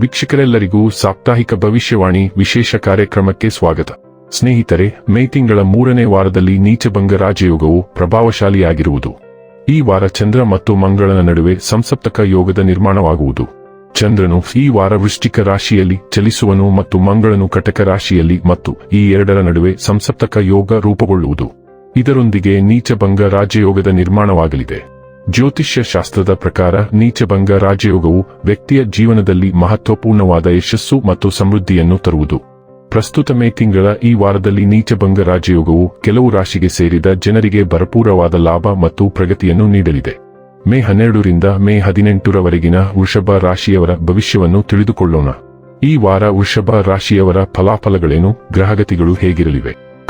ವೀಕ್ಷಕರೆಲ್ಲರಿಗೂ ಸಾಪ್ತಾಹಿಕ ಭವಿಷ್ಯವಾಣಿ ವಿಶೇಷ ಕಾರ್ಯಕ್ರಮಕ್ಕೆ ಸ್ವಾಗತ. ಸ್ನೇಹಿತರೆ, ಮೇ ತಿಂಗಳ ಮೂರನೇ ವಾರದಲ್ಲಿ ನೀಚಭಂಗ ರಾಜಯೋಗವು ಪ್ರಭಾವಶಾಲಿಯಾಗಿರುವುದು. ಈ ವಾರ ಚಂದ್ರ ಮತ್ತು ಮಂಗಳನ ನಡುವೆ ಸಂಸಪ್ತಕ ಯೋಗದ ನಿರ್ಮಾಣವಾಗುವುದು. ಚಂದ್ರನು ಈ ವಾರ ವೃಶ್ಚಿಕ ರಾಶಿಯಲ್ಲಿ ಚಲಿಸುವನು ಮತ್ತು ಮಂಗಳನು ಕಟಕ ರಾಶಿಯಲ್ಲಿ ಮತ್ತು ಈ ಎರಡರ ನಡುವೆ ಸಂಸಪ್ತಕ ಯೋಗ ರೂಪುಗೊಳ್ಳುವುದು. ಇದರೊಂದಿಗೆ ನೀಚಭಂಗ ರಾಜಯೋಗದ ನಿರ್ಮಾಣವಾಗಲಿದೆ. ಜ್ಯೋತಿಷ್ಯ ಶಾಸ್ತ್ರದ ಪ್ರಕಾರ ನೀಚಭಂಗ ರಾಜಯೋಗವು ವ್ಯಕ್ತಿಯ ಜೀವನದಲ್ಲಿ ಮಹತ್ವಪೂರ್ಣವಾದ ಯಶಸ್ಸು ಮತ್ತು ಸಮೃದ್ಧಿಯನ್ನು ತರುವುದು. ಪ್ರಸ್ತುತ ಮೇ ತಿಂಗಳ ಈ ವಾರದಲ್ಲಿ ನೀಚಭಂಗ ರಾಜಯೋಗವು ಕೆಲವು ರಾಶಿಗೆ ಸೇರಿದ ಜನರಿಗೆ ಭರಪೂರವಾದ ಲಾಭ ಮತ್ತು ಪ್ರಗತಿಯನ್ನು ನೀಡಲಿದೆ. ಮೇ ಹನ್ನೆರಡರಿಂದ ಮೇ ಹದಿನೆಂಟರವರೆಗಿನ ವೃಷಭ ರಾಶಿಯವರ ಭವಿಷ್ಯವನ್ನು ತಿಳಿದುಕೊಳ್ಳೋಣ. ಈ ವಾರ ವೃಷಭ ರಾಶಿಯವರ ಫಲಾಫಲಗಳೇನು, ಗ್ರಹಗತಿಗಳು ಹೇಗಿರಲಿವೆ?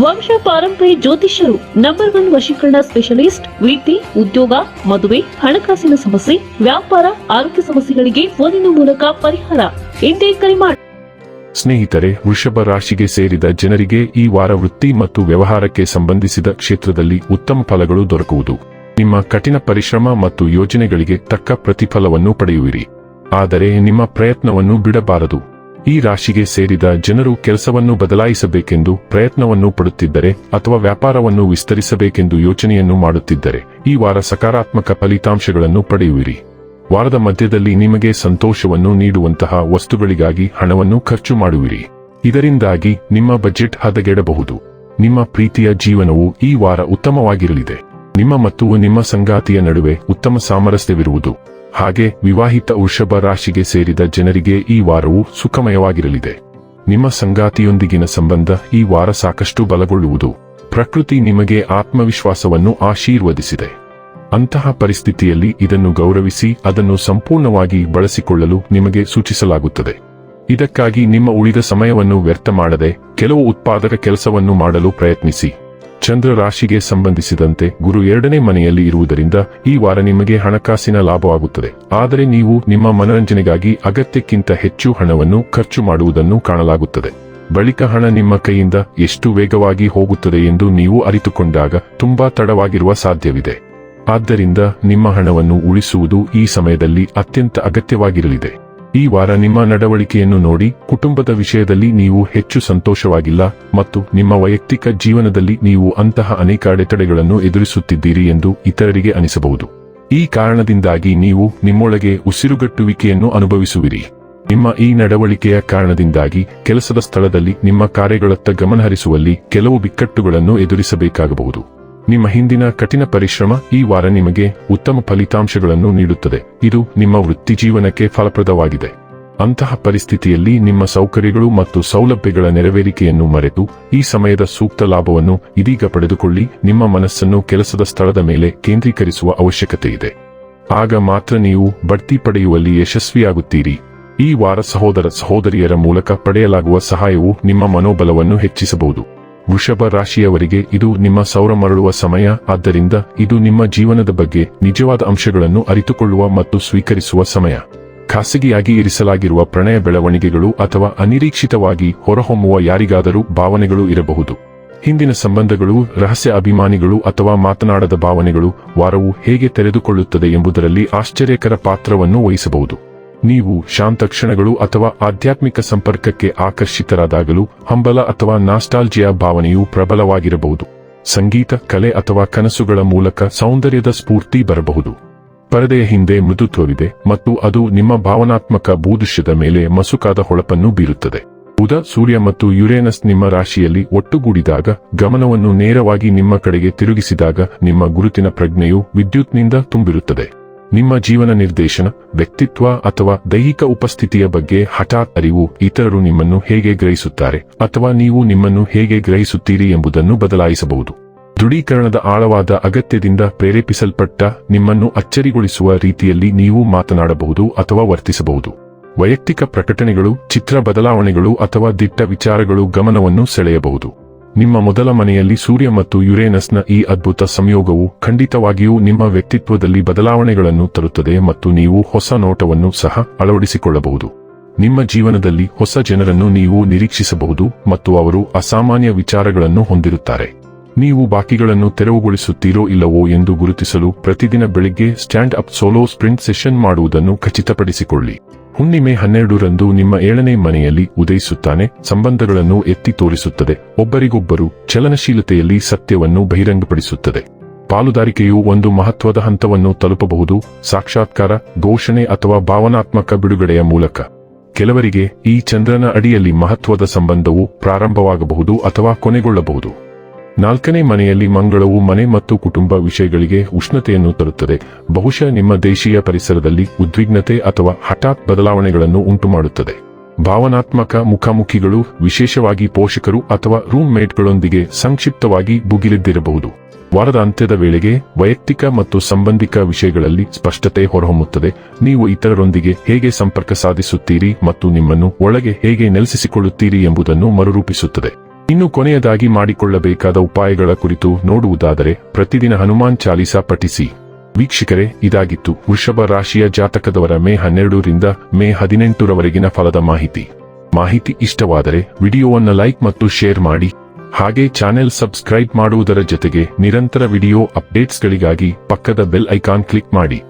ವಂಶ ಪಾರಂಪರ್ಯ ಜ್ಯೋತಿಷ್ಯರು ನಂಬರ್ ಒನ್ ವಶೀಕರಣ ಸ್ಪೆಷಲಿಸ್ಟ್ ವೃತ್ತಿ ಉದ್ಯೋಗ, ಮದುವೆ, ಹಣಕಾಸಿನ ಸಮಸ್ಯೆ, ವ್ಯಾಪಾರ, ಆರೋಗ್ಯ ಸಮಸ್ಯೆಗಳಿಗೆ ಫೋನಿನ ಮೂಲಕ ಪರಿಹಾರ. ಎಂದೇ ಕರೆ ಮಾಡಿ ಸ್ನೇಹಿತರೆ, ವೃಷಭ ರಾಶಿಗೆ ಸೇರಿದ ಜನರಿಗೆ ಈ ವಾರ ವೃತ್ತಿ ಮತ್ತು ವ್ಯವಹಾರಕ್ಕೆ ಸಂಬಂಧಿಸಿದ ಕ್ಷೇತ್ರದಲ್ಲಿ ಉತ್ತಮ ಫಲಗಳು ದೊರಕುವುದು. ನಿಮ್ಮ ಕಠಿಣ ಪರಿಶ್ರಮ ಮತ್ತು ಯೋಜನೆಗಳಿಗೆ ತಕ್ಕ ಪ್ರತಿಫಲವನ್ನು ಪಡೆಯುವಿರಿ. ಆದರೆ ನಿಮ್ಮ ಪ್ರಯತ್ನವನ್ನು ಬಿಡಬಾರದು. ಈ ರಾಶಿಗೆ ಸೇರಿದ ಜನರು ಕೆಲಸವನ್ನು ಬದಲಾಯಿಸಬೇಕೆಂದು ಪ್ರಯತ್ನವನ್ನು ಪಡುತ್ತಿದ್ದರೆ ಅಥವಾ ವ್ಯಾಪಾರವನ್ನು ವಿಸ್ತರಿಸಬೇಕೆಂದು ಯೋಚನೆಯನ್ನು ಮಾಡುತ್ತಿದ್ದರೆ ಈ ವಾರ ಸಕಾರಾತ್ಮಕ ಫಲಿತಾಂಶಗಳನ್ನು ಪಡೆಯುವಿರಿ. ವಾರದ ಮಧ್ಯದಲ್ಲಿ ನಿಮಗೆ ಸಂತೋಷವನ್ನು ನೀಡುವಂತಹ ವಸ್ತುಗಳಿಗಾಗಿ ಹಣವನ್ನು ಖರ್ಚು ಮಾಡುವಿರಿ. ಇದರಿಂದಾಗಿ ನಿಮ್ಮ ಬಜೆಟ್ ಹದಗೆಡಬಹುದು. ನಿಮ್ಮ ಪ್ರೀತಿಯ ಜೀವನವು ಈ ವಾರ ಉತ್ತಮವಾಗಿರಲಿದೆ. ನಿಮ್ಮ ಮತ್ತು ನಿಮ್ಮ ಸಂಗಾತಿಯ ನಡುವೆ ಉತ್ತಮ ಸಾಮರಸ್ಯವಿರುವುದು. ಹಾಗೆ ವಿವಾಹಿತ ವೃಷಭ ರಾಶಿಗೆ ಸೇರಿದ ಜನರಿಗೆ ಈ ವಾರವು ಸುಖಮಯವಾಗಿರಲಿದೆ. ನಿಮ್ಮ ಸಂಗಾತಿಯೊಂದಿಗಿನ ಸಂಬಂಧ ಈ ವಾರ ಸಾಕಷ್ಟು ಬಲಗೊಳ್ಳುವುದು. ಪ್ರಕೃತಿ ನಿಮಗೆ ಆತ್ಮವಿಶ್ವಾಸವನ್ನು ಆಶೀರ್ವದಿಸಿದೆ. ಅಂತಹ ಪರಿಸ್ಥಿತಿಯಲ್ಲಿ ಇದನ್ನು ಗೌರವಿಸಿ ಅದನ್ನು ಸಂಪೂರ್ಣವಾಗಿ ಬಳಸಿಕೊಳ್ಳಲು ನಿಮಗೆ ಸೂಚಿಸಲಾಗುತ್ತದೆ. ಇದಕ್ಕಾಗಿ ನಿಮ್ಮ ಉಳಿದ ಸಮಯವನ್ನು ವ್ಯರ್ಥ ಮಾಡದೆ ಕೆಲವು ಉತ್ಪಾದಕ ಕೆಲಸವನ್ನು ಮಾಡಲು ಪ್ರಯತ್ನಿಸಿ. ಚಂದ್ರ ರಾಶಿಗೆ ಸಂಬಂಧಿಸಿದಂತೆ ಗುರು ಎರಡನೇ ಮನೆಯಲ್ಲಿ ಇರುವುದರಿಂದ ಈ ವಾರ ನಿಮಗೆ ಹಣಕಾಸಿನ ಲಾಭವಾಗುತ್ತದೆ. ಆದರೆ ನೀವು ನಿಮ್ಮ ಮನರಂಜನೆಗಾಗಿ ಅಗತ್ಯಕ್ಕಿಂತ ಹೆಚ್ಚು ಹಣವನ್ನು ಖರ್ಚು ಮಾಡುವುದನ್ನು ಕಾಣಲಾಗುತ್ತದೆ. ಬಳಿಕ ಹಣ ನಿಮ್ಮ ಕೈಯಿಂದ ಎಷ್ಟು ವೇಗವಾಗಿ ಹೋಗುತ್ತದೆ ಎಂದು ನೀವು ಅರಿತುಕೊಂಡಾಗ ತುಂಬಾ ತಡವಾಗಿರುವ ಸಾಧ್ಯವಿದೆ. ಆದ್ದರಿಂದ ನಿಮ್ಮ ಹಣವನ್ನು ಉಳಿಸುವುದು ಈ ಸಮಯದಲ್ಲಿ ಅತ್ಯಂತ ಅಗತ್ಯವಾಗಿರಲಿದೆ. ಈ ವಾರ ನಿಮ್ಮ ನಡವಳಿಕೆಯನ್ನು ನೋಡಿ, ಕುಟುಂಬದ ವಿಷಯದಲ್ಲಿ ನೀವು ಹೆಚ್ಚು ಸಂತೋಷವಾಗಿಲ್ಲ ಮತ್ತು ನಿಮ್ಮ ವೈಯಕ್ತಿಕ ಜೀವನದಲ್ಲಿ ನೀವು ಅಂತಹ ಅನೇಕ ಅಡೆತಡೆಗಳನ್ನು ಎದುರಿಸುತ್ತಿದ್ದೀರಿ ಎಂದು ಇತರರಿಗೆ ಅನಿಸಬಹುದು. ಈ ಕಾರಣದಿಂದಾಗಿ ನೀವು ನಿಮ್ಮೊಳಗೆ ಉಸಿರುಗಟ್ಟುವಿಕೆಯನ್ನು ಅನುಭವಿಸುವಿರಿ. ನಿಮ್ಮ ಈ ನಡವಳಿಕೆಯ ಕಾರಣದಿಂದಾಗಿ ಕೆಲಸದ ಸ್ಥಳದಲ್ಲಿ ನಿಮ್ಮ ಕಾರ್ಯಗಳತ್ತ ಗಮನಹರಿಸುವಲ್ಲಿ ಕೆಲವು ಬಿಕ್ಕಟ್ಟುಗಳನ್ನು ಎದುರಿಸಬೇಕಾಗಬಹುದು. ನಿಮ್ಮ ಹಿಂದಿನ ಕಠಿಣ ಪರಿಶ್ರಮ ಈ ವಾರ ನಿಮಗೆ ಉತ್ತಮ ಫಲಿತಾಂಶಗಳನ್ನು ನೀಡುತ್ತದೆ. ಇದು ನಿಮ್ಮ ವೃತ್ತಿ ಜೀವನಕ್ಕೆ ಫಲಪ್ರದವಾಗಿದೆ. ಅಂತಹ ಪರಿಸ್ಥಿತಿಯಲ್ಲಿ ನಿಮ್ಮ ಸೌಕರ್ಯಗಳು ಮತ್ತು ಸೌಲಭ್ಯಗಳ ನೆರವೇರಿಕೆಯನ್ನು ಮರೆತು ಈ ಸಮಯದ ಸೂಕ್ತ ಲಾಭವನ್ನು ಇದೀಗ ಪಡೆದುಕೊಳ್ಳಿ. ನಿಮ್ಮ ಮನಸ್ಸನ್ನು ಕೆಲಸದ ಸ್ಥಳದ ಮೇಲೆ ಕೇಂದ್ರೀಕರಿಸುವ ಅವಶ್ಯಕತೆ ಇದೆ. ಆಗ ಮಾತ್ರ ನೀವು ಬಡ್ತಿ ಪಡೆಯುವಲ್ಲಿ ಯಶಸ್ವಿಯಾಗುತ್ತೀರಿ. ಈ ವಾರ ಸಹೋದರ ಸಹೋದರಿಯರ ಮೂಲಕ ಪಡೆಯಲಾಗುವ ಸಹಾಯವು ನಿಮ್ಮ ಮನೋಬಲವನ್ನು ಹೆಚ್ಚಿಸಬಹುದು. ವೃಷಭ ರಾಶಿಯವರಿಗೆ ಇದು ನಿಮ್ಮ ಸೌರ ಮರಳುವ ಸಮಯ. ಆದ್ದರಿಂದ ಇದು ನಿಮ್ಮ ಜೀವನದ ಬಗ್ಗೆ ನಿಜವಾದ ಅಂಶಗಳನ್ನು ಅರಿತುಕೊಳ್ಳುವ ಮತ್ತು ಸ್ವೀಕರಿಸುವ ಸಮಯ. ಖಾಸಗಿಯಾಗಿ ಇರಿಸಲಾಗಿರುವ ಪ್ರಣಯ ಬೆಳವಣಿಗೆಗಳು ಅಥವಾ ಅನಿರೀಕ್ಷಿತವಾಗಿ ಹೊರಹೊಮ್ಮುವ ಯಾರಿಗಾದರೂ ಭಾವನೆಗಳು ಇರಬಹುದು. ಹಿಂದಿನ ಸಂಬಂಧಗಳು, ರಹಸ್ಯ ಅಭಿಮಾನಿಗಳು ಅಥವಾ ಮಾತನಾಡದ ಭಾವನೆಗಳು ವಾರವು ಹೇಗೆ ತೆರೆದುಕೊಳ್ಳುತ್ತದೆ ಎಂಬುದರಲ್ಲಿ ಆಶ್ಚರ್ಯಕರ ಪಾತ್ರವನ್ನು ವಹಿಸಬಹುದು. ನೀವು ಶಾಂತ ಕ್ಷಣಗಳು ಅಥವಾ ಆಧ್ಯಾತ್ಮಿಕ ಸಂಪರ್ಕಕ್ಕೆ ಆಕರ್ಷಿತರಾದಾಗಲೂ ಹಂಬಲ ಅಥವಾ ನಾಸ್ಟಾಲ್ಜಿಯಾ ಭಾವನೆಯು ಪ್ರಬಲವಾಗಿರಬಹುದು. ಸಂಗೀತ, ಕಲೆ ಅಥವಾ ಕನಸುಗಳ ಮೂಲಕ ಸೌಂದರ್ಯದ ಸ್ಫೂರ್ತಿ ಬರಬಹುದು. ಪರದೆಯ ಹಿಂದೆ ಮೃದುತ್ವವಿದೆ ಮತ್ತು ಅದು ನಿಮ್ಮ ಭಾವನಾತ್ಮಕ ಭೂದೃಶ್ಯದ ಮೇಲೆ ಮಸುಕಾದ ಹೊಳಪನ್ನು ಬೀರುತ್ತದೆ. ಬುಧ, ಸೂರ್ಯ ಮತ್ತು ಯುರೇನಸ್ ನಿಮ್ಮ ರಾಶಿಯಲ್ಲಿ ಒಟ್ಟುಗೂಡಿದಾಗ, ಗಮನವನ್ನು ನೇರವಾಗಿ ನಿಮ್ಮ ಕಡೆಗೆ ತಿರುಗಿಸಿದಾಗ ನಿಮ್ಮ ಗುರುತಿನ ಪ್ರಜ್ಞೆಯು ವಿದ್ಯುತ್ನಿಂದ ತುಂಬಿರುತ್ತದೆ. ನಿಮ್ಮ ಜೀವನ ನಿರ್ದೇಶನ, ವ್ಯಕ್ತಿತ್ವ ಅಥವಾ ದೈಹಿಕ ಉಪಸ್ಥಿತಿಯ ಬಗ್ಗೆ ಹಠಾತ್ ಅರಿವು ಇತರರು ನಿಮ್ಮನ್ನು ಹೇಗೆ ಗ್ರಹಿಸುತ್ತಾರೆ ಅಥವಾ ನೀವು ನಿಮ್ಮನ್ನು ಹೇಗೆ ಗ್ರಹಿಸುತ್ತೀರಿ ಎಂಬುದನ್ನು ಬದಲಾಯಿಸಬಹುದು. ದೃಢೀಕರಣದ ಆಳವಾದ ಅಗತ್ಯದಿಂದ ಪ್ರೇರೇಪಿಸಲ್ಪಟ್ಟ ನಿಮ್ಮನ್ನು ಅಚ್ಚರಿಗೊಳಿಸುವ ರೀತಿಯಲ್ಲಿ ನೀವು ಮಾತನಾಡಬಹುದು ಅಥವಾ ವರ್ತಿಸಬಹುದು. ವೈಯಕ್ತಿಕ ಪ್ರಕಟಣೆಗಳು, ಚಿತ್ರ ಬದಲಾವಣೆಗಳು ಅಥವಾ ದಿಟ್ಟ ವಿಚಾರಗಳು ಗಮನವನ್ನು ಸೆಳೆಯಬಹುದು. ನಿಮ್ಮ ಮೊದಲ ಮನೆಯಲ್ಲಿ ಸೂರ್ಯ ಮತ್ತು ಯುರೇನಸ್ನ ಈ ಅದ್ಭುತ ಸಂಯೋಗವು ಖಂಡಿತವಾಗಿಯೂ ನಿಮ್ಮ ವ್ಯಕ್ತಿತ್ವದಲ್ಲಿ ಬದಲಾವಣೆಗಳನ್ನು ತರುತ್ತದೆ ಮತ್ತು ನೀವು ಹೊಸ ನೋಟವನ್ನು ಸಹ ಅಳವಡಿಸಿಕೊಳ್ಳಬಹುದು. ನಿಮ್ಮ ಜೀವನದಲ್ಲಿ ಹೊಸ ಜನರನ್ನು ನೀವು ನಿರೀಕ್ಷಿಸಬಹುದು ಮತ್ತು ಅವರು ಅಸಾಮಾನ್ಯ ವಿಚಾರಗಳನ್ನು ಹೊಂದಿರುತ್ತಾರೆ. ನೀವು ಬಾಕಿಗಳನ್ನು ತೆರವುಗೊಳಿಸುತ್ತೀರೋ ಇಲ್ಲವೋ ಎಂದು ಗುರುತಿಸಲು ಪ್ರತಿದಿನ ಬೆಳಿಗ್ಗೆ stand up solo sprint session ಮಾಡುವುದನ್ನು ಖಚಿತಪಡಿಸಿಕೊಳ್ಳಿ. ಹುಣ್ಣಿಮೆ ಹನ್ನೆರಡರಂದು ನಿಮ್ಮ ಏಳನೇ ಮನೆಯಲ್ಲಿ ಉದಯಿಸುತ್ತಾನೆ. ಸಂಬಂಧಗಳನ್ನು ಎತ್ತಿ ತೋರಿಸುತ್ತದೆ. ಒಬ್ಬರಿಗೊಬ್ಬರು ಚಲನಶೀಲತೆಯಲ್ಲಿ ಸತ್ಯವನ್ನು ಬಹಿರಂಗಪಡಿಸುತ್ತದೆ. ಪಾಲುದಾರಿಕೆಯು ಒಂದು ಮಹತ್ವದ ಹಂತವನ್ನು ತಲುಪಬಹುದು. ಸಾಕ್ಷಾತ್ಕಾರ, ಘೋಷಣೆ ಅಥವಾ ಭಾವನಾತ್ಮಕ ಬಿಡುಗಡೆಯ ಮೂಲಕ. ಕೆಲವರಿಗೆ ಈ ಚಂದ್ರನ ಅಡಿಯಲ್ಲಿ ಮಹತ್ವದ ಸಂಬಂಧವು ಪ್ರಾರಂಭವಾಗಬಹುದು ಅಥವಾ ಕೊನೆಗೊಳ್ಳಬಹುದು. ನಾಲ್ಕನೇ ಮನೆಯಲ್ಲಿ ಮಂಗಳವು ಮನೆ ಮತ್ತು ಕುಟುಂಬ ವಿಷಯಗಳಿಗೆ ಉಷ್ಣತೆಯನ್ನು ತರುತ್ತದೆ. ಬಹುಶಃ ನಿಮ್ಮ ದೇಶೀಯ ಪರಿಸರದಲ್ಲಿ ಉದ್ವಿಗ್ನತೆ ಅಥವಾ ಹಠಾತ್ ಬದಲಾವಣೆಗಳನ್ನು ಉಂಟುಮಾಡುತ್ತದೆ. ಭಾವನಾತ್ಮಕ ಮುಖಾಮುಖಿಗಳು, ವಿಶೇಷವಾಗಿ ಪೋಷಕರು ಅಥವಾ ರೂಮ್ಮೇಟ್ಗಳೊಂದಿಗೆ ಸಂಕ್ಷಿಪ್ತವಾಗಿ ಭುಗಿಲಿದ್ದಿರಬಹುದು. ವಾರದ ಅಂತ್ಯದ ವೇಳೆಗೆ ವೈಯಕ್ತಿಕ ಮತ್ತು ಸಂಬಂಧಿಕ ವಿಷಯಗಳಲ್ಲಿ ಸ್ಪಷ್ಟತೆ ಹೊರಹೊಮ್ಮುತ್ತದೆ. ನೀವು ಇತರರೊಂದಿಗೆ ಹೇಗೆ ಸಂಪರ್ಕ ಸಾಧಿಸುತ್ತೀರಿ ಮತ್ತು ನಿಮ್ಮನ್ನು ಒಳಗೆ ಹೇಗೆ ನೆಲೆಸಿಕೊಳ್ಳುತ್ತೀರಿ ಎಂಬುದನ್ನು ಮರುರೂಪಿಸುತ್ತದೆ. ಇನ್ನು ಕೊನೆಯದಾಗಿ ಮಾಡಿಕೊಳ್ಳಬೇಕಾದ ಉಪಾಯಗಳ ಕುರಿತು ನೋಡುವುದಾದರೆ ಪ್ರತಿದಿನ ಹನುಮಾನ್ ಚಾಲೀಸಾ ಪಠಿಸಿ. ವೀಕ್ಷಕರೇ, ಇದಾಗಿತ್ತು ವೃಷಭ ರಾಶಿಯ ಜಾತಕದವರ ಮೇ ಹನ್ನೆರಡರಿಂದ ಮೇ ಹದಿನೆಂಟರವರೆಗಿನ ಫಲದ ಮಾಹಿತಿ. ಮಾಹಿತಿ ಇಷ್ಟವಾದರೆ ವಿಡಿಯೋವನ್ನು ಲೈಕ್ ಮತ್ತು ಶೇರ್ ಮಾಡಿ. ಹಾಗೆ ಚಾನೆಲ್ ಸಬ್ಸ್ಕ್ರೈಬ್ ಮಾಡುವುದರ ಜೊತೆಗೆ ನಿರಂತರ ವಿಡಿಯೋ ಅಪ್ಡೇಟ್ಸ್ಗಳಿಗಾಗಿ ಪಕ್ಕದ ಬೆಲ್ ಐಕಾನ್ ಕ್ಲಿಕ್ ಮಾಡಿ.